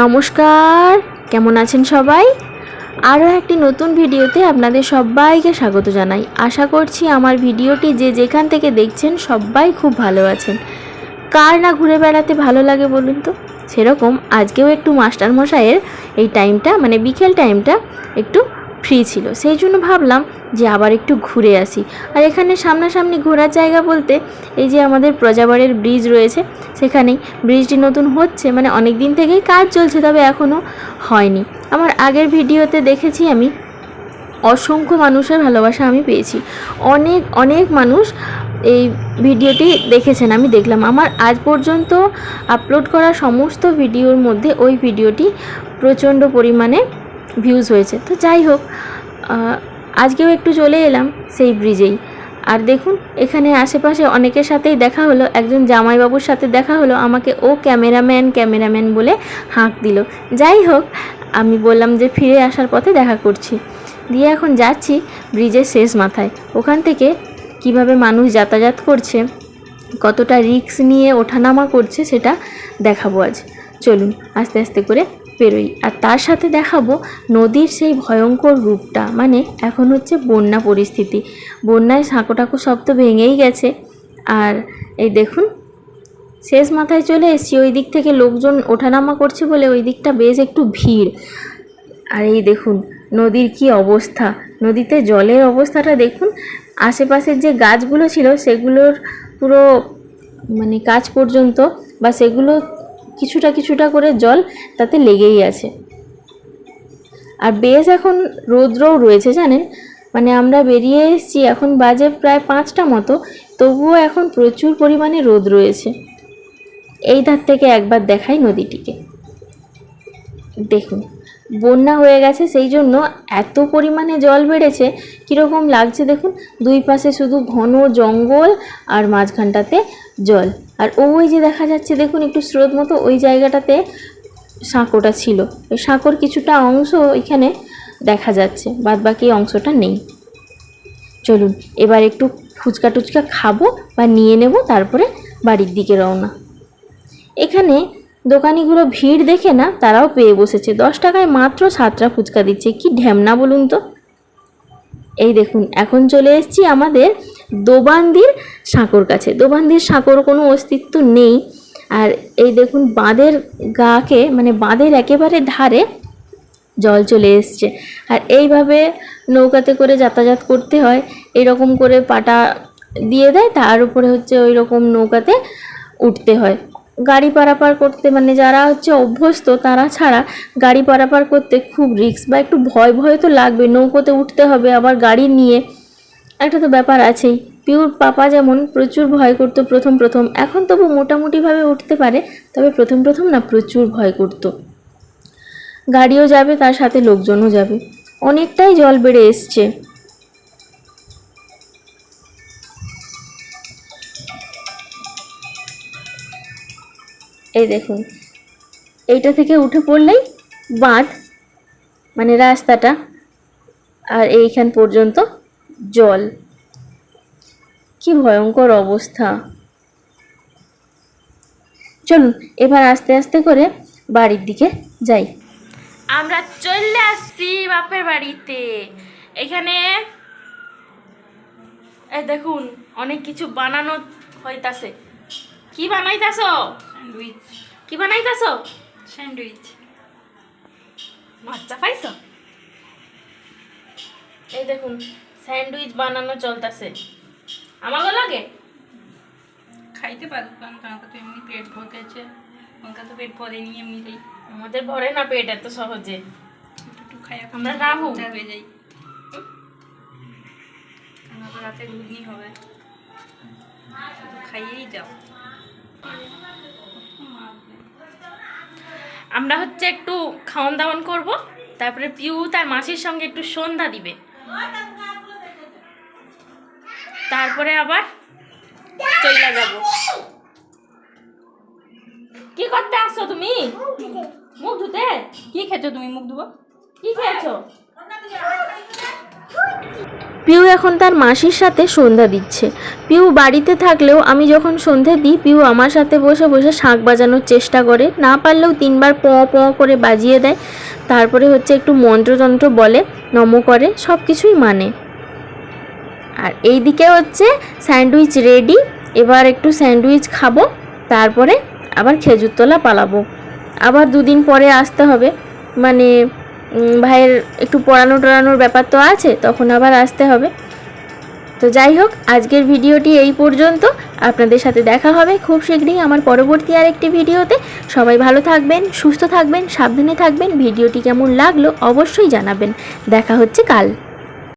নমস্কার, কেমন আছেন সবাই? আরও একটি নতুন ভিডিওতে আপনাদের সবাইকে স্বাগত জানাই। আশা করছি আমার ভিডিওটি যে যেখান থেকে দেখছেন সবাই খুব ভালো আছেন। কার না ঘুরে বেড়াতে ভালো লাগে বলুন তো? সেরকম আজকেও একটু মাস্টারমশাইয়ের এই টাইমটা মানে বিকেল টাইমটা একটু ফ্রি ছিল। সেই জন্য ভাবলাম যে আবার একটু ঘুরে আসি। আর এখানে সামনাসামনি ঘোরার জায়গা বলতে এই যে আমাদের প্রজাবাড়ির ব্রিজ রয়েছে, সেখানেই ব্রিজটি নতুন হচ্ছে মানে অনেক দিন থেকেই কাজ চলছে, তবে এখনও হয়নি। আমার আগের ভিডিওতে দেখেছি আমি, অসংখ্য মানুষের ভালোবাসা আমি পেয়েছি। অনেক অনেক মানুষ এই ভিডিওটি দেখেছেন, আমি দেখলাম। আমার আজ পর্যন্ত আপলোড করা সমস্ত ভিডিওর মধ্যে ওই ভিডিওটি প্রচণ্ড পরিমাণে ভিউজ হয়েছে। তো যাই হোক আজকেও একটু চলে এলাম সেই ব্রিজেই আর দেখুন, এখানে আশেপাশে অনেকের সাথেই দেখা হলো, একজন জামাইবাবুর সাথে দেখা হলো, আমাকে ও ক্যামেরাম্যান ক্যামেরাম্যান বলে হাঁক দিল। যাই হোক, আমি বললাম যে ফিরে আসার পথে দেখা করছি। দিয়ে এখন যাচ্ছি ব্রিজের শেষ মাথায়। ওখান থেকে কীভাবে মানুষ যাতায়াত করছে, কতটা রিস্ক নিয়ে ওঠানামা করছে সেটা দেখাবো আজ। চলুন, আস্তে আস্তে করে পেরোই। আর তার সাথে দেখাবো নদীর সেই ভয়ঙ্কর রূপটা। মানে এখন হচ্ছে বন্যা পরিস্থিতি। বন্যায় সাঁকো টাকো সব তো ভেঙেই গেছে। আর এই দেখুন, শেষ মাথায় চলে এসেছি। ওই দিক থেকে লোকজন ওঠানামা করছে বলে ওই দিকটা বেশ একটু ভিড়। আর এই দেখুন, নদীর কি অবস্থা। নদীতে জলের অবস্থাটা দেখুন, আশেপাশের যে গাছগুলো ছিল সেগুলোর পুরো মানে কাজ পর্যন্ত বা সেগুলো কিছুটা কিছুটা করে জল তাতে লেগেই আছে। আর বেশ এখন রৌদ্রও রয়েছে, জানেন? মানে আমরা বেরিয়ে এসেছি, এখন বাজে প্রায় পাঁচটা মতো, তবুও এখন প্রচুর পরিমাণে রোদ রয়েছে। এই ধার থেকে একবার দেখাই নদীটিকে। দেখুন। বন্যা হয়ে গেছে, সেই জন্য এত পরিমাণে জল বেড়েছে। কীরকম লাগছে দেখুন, দুই পাশে শুধু ঘন জঙ্গল আর মাঝখানটাতে জল। আর ওই যে দেখা যাচ্ছে দেখুন, একটু স্রোত মতো ওই জায়গাটাতে সাঁকোটা ছিল। ওই সাঁকোর কিছুটা অংশ এখানে দেখা যাচ্ছে বাদ বাকি অংশটা নেই। চলুন, এবার একটু ফুচকা টুচকা খাব বা নিয়ে নেব, তারপরে বাড়ির দিকে রওনা। এখানে দোকানিগুলো ভিড় দেখে না, তারাও পেয়ে বসেছে। দশ টাকায় মাত্র সাতটা ফুচকা দিচ্ছে। কি ঢ্যামনা বলুন তো? এই দেখুন, এখন চলে এসেছি আমাদের দোবান্দির সাঁকোর কাছে। দোবান্দির সাঁকোর কোনো অস্তিত্ব নেই। আর এই দেখুন, বাঁধের গাকে মানে বাঁধের একেবারে ধারে জল চলে এসছে। আর এইভাবে নৌকাতে করে যাতায়াত করতে হয়। এরকম করে পাটা দিয়ে দেয়, তার উপরে হচ্ছে ওই রকম নৌকাতে উঠতে হয়। গাড়ি পারাপার করতে মানে যারা হচ্ছে অভ্যস্ত, তারা ছাড়া গাড়ি পারাপার করতে খুব রিস্ক বা একটু ভয় ভয় তো লাগবে। নৌকোতে উঠতে হবে, আবার গাড়ি নিয়ে। একটা তো ব্যাপার আছেই। পিউর পাপা যেমন প্রচুর ভয় করতো প্রথম প্রথম, এখন তবু মোটামুটিভাবে উঠতে পারে, তবে প্রথম প্রথম না প্রচুর ভয় করতো। গাড়িও যাবে, তার সাথে লোকজনও যাবে। অনেকটাই জল বেড়ে এসছে। এই দেখুন। এইটা থেকে উঠে পড়লেই বাঁধ মানে রাস্তাটা, আর এইখান পর্যন্ত জল। কি ভয়ঙ্কর অবস্থা। চলুন, এবার আস্তে আস্তে করে বাড়ির দিকে যাই। আমরা চলে আসছি বাপের বাড়িতে। এখানে দেখুন, অনেক কিছু বানানো হইতাছে। কি বানাইতাছ? স্যান্ডউইচ কি বানাইতাছ? স্যান্ডউইচ মজা পাইছ? এই দেখুন স্যান্ডউইচ বানানো চলতেছে। আমাকে লাগে? খাইতে পারো কারণ তো এমনি পেট ভরেছে কাকা তো পেট ভরেনি এমনিতেই। আমাদের ভরে না পেট এত সহজে। একটু খাই আমরা রাহু। হয়ে যাই আবার রাতে ঘুগনি হবে। খাইয়েই যাও। আমরা হচ্ছে একটু খাওয়ান দাওয়ান করব, তারপরে পিউ তার মাসির সঙ্গে একটু সন্ধ্যা দিবে। তারপরে আবার চইলা যাব। কি করতে আসছো তুমি? মুখ ধুতে? কি খেছো তুমি? মুখ ধুবো? কি খেয়েছো? পিউ এখন তার মাসির সাথে সন্ধ্যা দিচ্ছে। পিউ বাড়িতে থাকলেও আমি যখন সন্ধে দিই, পিউ আমার সাথে বসে বসে শাঁখ বাজানোর চেষ্টা করে। না পারলেও তিনবার পোঁ পোঁ করে বাজিয়ে দেয়। তারপরে হচ্ছে একটু মন্ত্রতন্ত্র বলে, নম করে সব কিছুই মানে। আর এই দিকে হচ্ছে স্যান্ডউইচ রেডি, এবার একটু স্যান্ডউইচ খাব, তারপরে আবার খেজুর তোলা পালাবো। আবার দুদিন পরে আসতে হবে। মানে ভাইয়ের একটু পড়ানো টড়ানোর ব্যাপার তো আছে, তখন আবার আসতে হবে। তো যাই হোক, আজকের ভিডিওটি এই পর্যন্ত। আপনাদের সাথে দেখা হবে খুব শীঘ্রই আমার পরবর্তী আরেকটি ভিডিওতে। সবাই ভালো থাকবেন, সুস্থ থাকবেন, সাবধানে থাকবেন। ভিডিওটি কেমন লাগল অবশ্যই জানাবেন। দেখা হচ্ছে কাল।